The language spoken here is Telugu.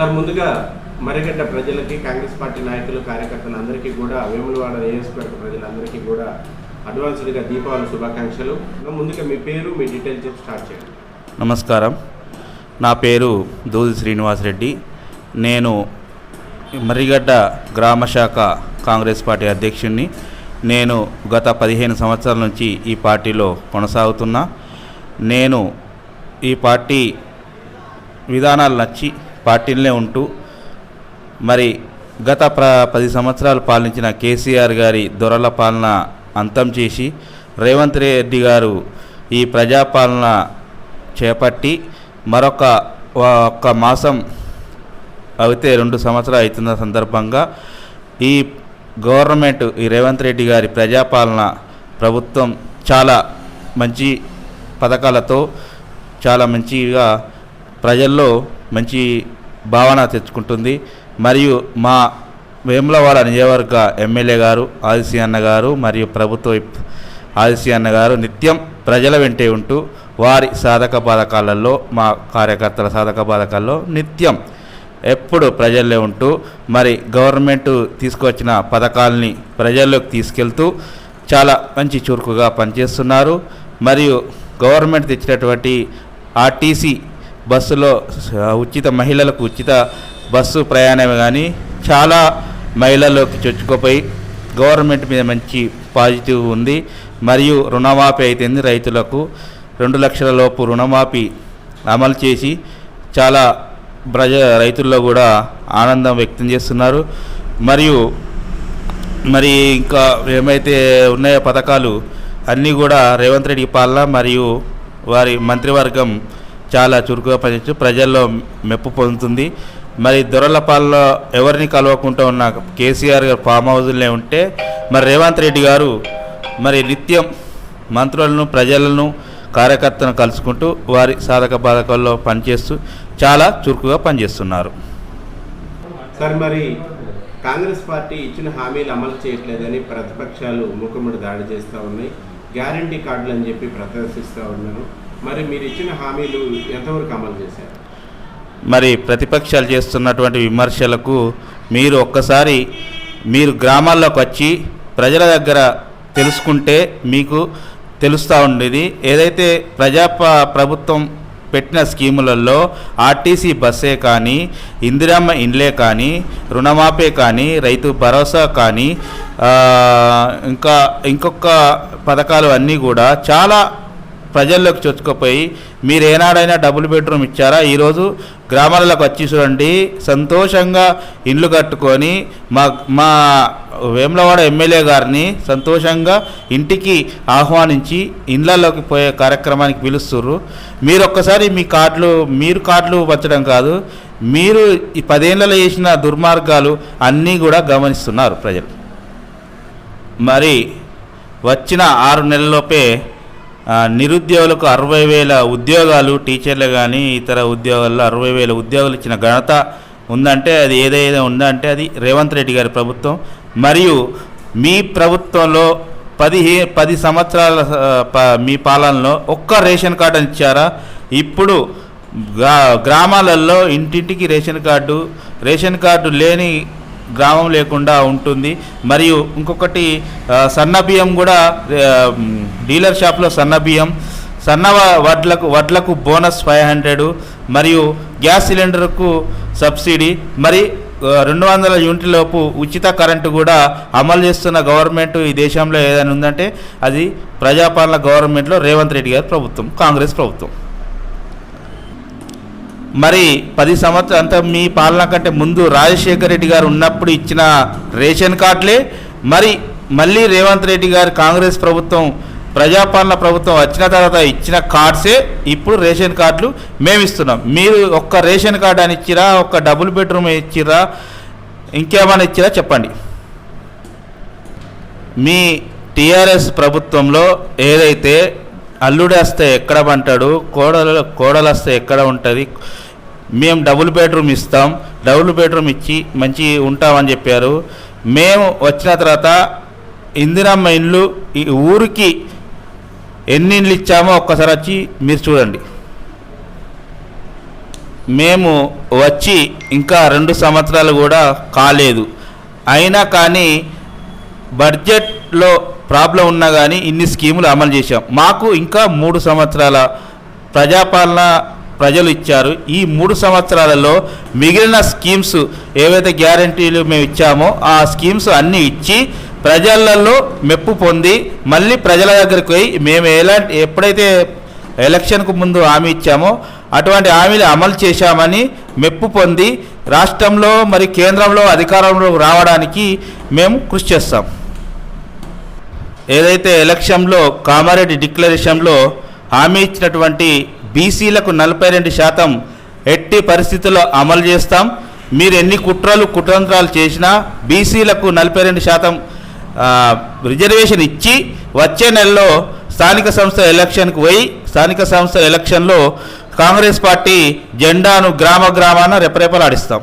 సార్ ముందుగా మరిగడ్డ ప్రజలకి కాంగ్రెస్ పార్టీ నాయకులు కార్యకర్తలు అందరికీ కూడా వేములవాడ నియోజకవర్గ ప్రజలందరికీ కూడా అడ్వాన్స్డ్గా దీపావళి శుభాకాంక్షలు. ముందుగా మీ పేరు మీ డీటెయిల్స్ స్టార్ట్ చేయండి. నమస్కారం. నా పేరు దూది శ్రీనివాసరెడ్డి నేను మర్రిగడ్డ గ్రామ శాఖ కాంగ్రెస్ పార్టీ అధ్యక్షుడిని నేను గత పదిహేను సంవత్సరాల నుంచి ఈ పార్టీలో కొనసాగుతున్నా. నేను ఈ పార్టీ విధానాలు నచ్చి పార్టీలనే ఉంటూ మరి గత ప్ర పది సంవత్సరాలు పాలించిన కేసీఆర్ గారి దొరల పాలన అంతం చేసి రేవంత్ రెడ్డి గారు ఈ ప్రజాపాలన చేపట్టి మరొక ఒక్క మాసం అయితే రెండు సంవత్సరాలు అవుతున్న సందర్భంగా ఈ గవర్నమెంట్ ఈ రేవంత్ రెడ్డి గారి ప్రజాపాలన ప్రభుత్వం చాలా మంచి పథకాలతో చాలా మంచిగా ప్రజల్లో మంచి భావన తెచ్చుకుంటుంది. మరియు మా వేములవాడ నియోజకవర్గ ఎమ్మెల్యే గారు ఆదిశీ అన్న గారు మరియు ప్రభుత్వ విప్ ఆదిశీ అన్న గారు నిత్యం ప్రజల వెంటే ఉంటూ వారి సాధక బాధకాలలో మా కార్యకర్తల సాధక బాధకాల్లో నిత్యం ఎప్పుడు ప్రజల్లో ఉంటూ మరి గవర్నమెంట్ తీసుకొచ్చిన పథకాలని ప్రజల్లోకి తీసుకెళ్తూ చాలా మంచి చురుకుగా పనిచేస్తున్నారు. మరియు గవర్నమెంట్ తెచ్చినటువంటి ఆర్టీసీ బస్సులో ఉచిత మహిళలకు ఉచిత బస్సు ప్రయాణం కానీ చాలా మహిళల్లోకి చొచ్చుకుపోయి గవర్నమెంట్ మీద మంచి పాజిటివ్ ఉంది. మరియు రుణమాఫీ అయితేంది రైతులకు. రెండు లక్షల లోపు రుణమాఫీ అమలు చేసి చాలా ప్రజ రైతుల్లో కూడా ఆనందం వ్యక్తం చేస్తున్నారు. మరియు మరి ఇంకా ఏమైతే ఉన్నాయో పథకాలు అన్నీ కూడా రేవంత్ రెడ్డి పాలన మరియు వారి మంత్రివర్గం చాలా చురుకుగా పనిచేస్తూ ప్రజల్లో మెప్పు పొందుతుంది. మరి దొరలపాల్లో ఎవరిని కలవకుండా ఉన్న కేసీఆర్ గారు ఫామ్ హౌజులనే ఉంటే మరి రేవంత్ రెడ్డి గారు మరి నిత్యం మంత్రులను ప్రజలను కార్యకర్తలను కలుసుకుంటూ వారి సాధక బాధకాల్లో పనిచేస్తూ చాలా చురుకుగా పనిచేస్తున్నారు. సార్ మరి కాంగ్రెస్ పార్టీ ఇచ్చిన హామీలు అమలు చేయట్లేదని ప్రతిపక్షాలు మూకుమ్మడి దాడి చేస్తూ ఉన్నాయి. గ్యారంటీ కార్డులు అని చెప్పి ప్రదర్శిస్తూ ఉన్నారు. మరి మీరు ఇచ్చిన హామీలు ఎంతవరకు అమలు చేశారు? మరి ప్రతిపక్షాలు చేస్తున్నటువంటి విమర్శలకు మీరు ఒక్కసారి మీరు గ్రామాల్లోకి వచ్చి ప్రజల దగ్గర తెలుసుకుంటే మీకు తెలుస్తూ ఉండేది. ఏదైతే ప్రజా ప్రభుత్వం పెట్టిన స్కీములలో ఆర్టీసీ బస్సే కానీ ఇందిరమ్మ ఇండ్లే కానీ రుణమాపే కానీ రైతు భరోసా కానీ ఇంకా ఇంకొక పథకాలు అన్నీ కూడా చాలా ప్రజల్లోకి చొచ్చుకుపోయి మీరు ఏనాడైనా డబుల్ బెడ్రూమ్ ఇచ్చారా? ఈరోజు గ్రామాలకు వచ్చి చూడండి సంతోషంగా ఇండ్లు కట్టుకొని మా మా వేములవాడ ఎమ్మెల్యే గారిని సంతోషంగా ఇంటికి ఆహ్వానించి ఇండ్లలోకి పోయే కార్యక్రమానికి పిలుస్తుర్రు. మీరు ఒక్కసారి మీ కార్డులు మీరు కార్డులు వచ్చడం కాదు మీరు ఈ పదేళ్ళలో చేసిన దుర్మార్గాలు అన్నీ కూడా గమనిస్తున్నారు ప్రజలు. మరి వచ్చిన ఆరు నెలల్లోపే నిరుద్యోగులకు అరవై వేల ఉద్యోగాలు టీచర్లు కానీ ఇతర ఉద్యోగాల్లో అరవై వేల ఉద్యోగాలు ఇచ్చిన ఘనత ఉందంటే అది ఏదైనా ఉందంటే అది రేవంత్ రెడ్డి గారి ప్రభుత్వం. మరియు మీ ప్రభుత్వంలో పదిహే పది సంవత్సరాల ప- మీ పాలనలో ఒక్క రేషన్ కార్డు ఇచ్చారా? ఇప్పుడు గ్రా గ్రామాలలో ఇంటింటికి రేషన్ కార్డు రేషన్ కార్డు లేని గ్రామం లేకుండా ఉంటుంది. మరియు ఇంకొకటి సన్నబియ్యం సన్న బియ్యం కూడా డీలర్ షాప్లో సన్న బియ్యం సన్న వడ్లకు వడ్లకు బోనస్ ఫైవ్ హండ్రెడ్ మరియు గ్యాస్ సిలిండర్కు సబ్సిడీ మరి రెండు వందల యూనిట్లలోపు ఉచిత కరెంటు కూడా అమలు చేస్తున్న గవర్నమెంట్ ఈ దేశంలో ఏదైనా ఉందంటే అది ప్రజాపాలన గవర్నమెంట్లో రేవంత్ రెడ్డి గారి ప్రభుత్వం కాంగ్రెస్ ప్రభుత్వం. మరి పది సంవత్సరం అంత మీ పాలన కంటే ముందు రాజశేఖర రెడ్డి గారు ఉన్నప్పుడు ఇచ్చిన రేషన్ కార్డులే మరి మళ్ళీ రేవంత్ రెడ్డి గారు కాంగ్రెస్ ప్రభుత్వం ప్రజాపాలన ప్రభుత్వం వచ్చిన తర్వాత ఇచ్చిన కార్డ్సే ఇప్పుడు రేషన్ కార్డులు మేము ఇస్తున్నాం. మీరు ఒక్క రేషన్ కార్డు అని ఇచ్చిరా ఒక్క డబుల్ బెడ్రూమ్ ఇచ్చిరా ఇంకేమైనా ఇచ్చిరా చెప్పండి. మీ టీఆర్ఎస్ ప్రభుత్వంలో ఏదైతే అల్లుడు వస్తే ఎక్కడ పంటాడు? కోడలు కోడలు వస్తే ఎక్కడ ఉంటుంది? మేము డబుల్ బెడ్రూమ్ ఇస్తాం డబుల్ బెడ్రూమ్ ఇచ్చి మంచి ఉంటామని చెప్పారు. మేము వచ్చిన తర్వాత ఇందిరమ్మ ఇండ్లు ఈ ఊరికి ఎన్ని ఇండ్లు ఇచ్చామో ఒక్కసారి వచ్చి మీరు చూడండి. మేము వచ్చి ఇంకా రెండు సంవత్సరాలు కూడా కాలేదు. అయినా కానీ బడ్జెట్లో ప్రాబ్లం ఉన్నా కానీ ఇన్ని స్కీములు అమలు చేశాం. మాకు ఇంకా మూడు సంవత్సరాల ప్రజాపాలన ప్రజలు ఇచ్చారు. ఈ మూడు సంవత్సరాలలో మిగిలిన స్కీమ్స్ ఏవైతే గ్యారంటీలు మేము ఇచ్చామో ఆ స్కీమ్స్ అన్నీ ఇచ్చి ప్రజలలో మెప్పు పొంది మళ్ళీ ప్రజల దగ్గరికి పోయి మేము ఎలాంటి ఎప్పుడైతే ఎలక్షన్కు ముందు హామీ ఇచ్చామో అటువంటి హామీలు అమలు చేశామని మెప్పు పొంది రాష్ట్రంలో మరి కేంద్రంలో అధికారంలో రావడానికి మేము కృషి చేస్తాం. ఏదైతే ఎలక్షన్లో కామారెడ్డి డిక్లరేషన్లో హామీ ఇచ్చినటువంటి బీసీలకు నలభై రెండు శాతం ఎట్టి పరిస్థితుల్లో అమలు చేస్తాం. మీరు ఎన్ని కుట్రలు కుతంత్రాలు చేసినా బీసీలకు నలభై రెండు శాతం రిజర్వేషన్ ఇచ్చి వచ్చే నెలలో స్థానిక సంస్థ ఎలక్షన్కు పోయి స్థానిక సంస్థ ఎలక్షన్లో కాంగ్రెస్ పార్టీ జెండాను గ్రామ గ్రామాన రెపరెపలాడిస్తాం.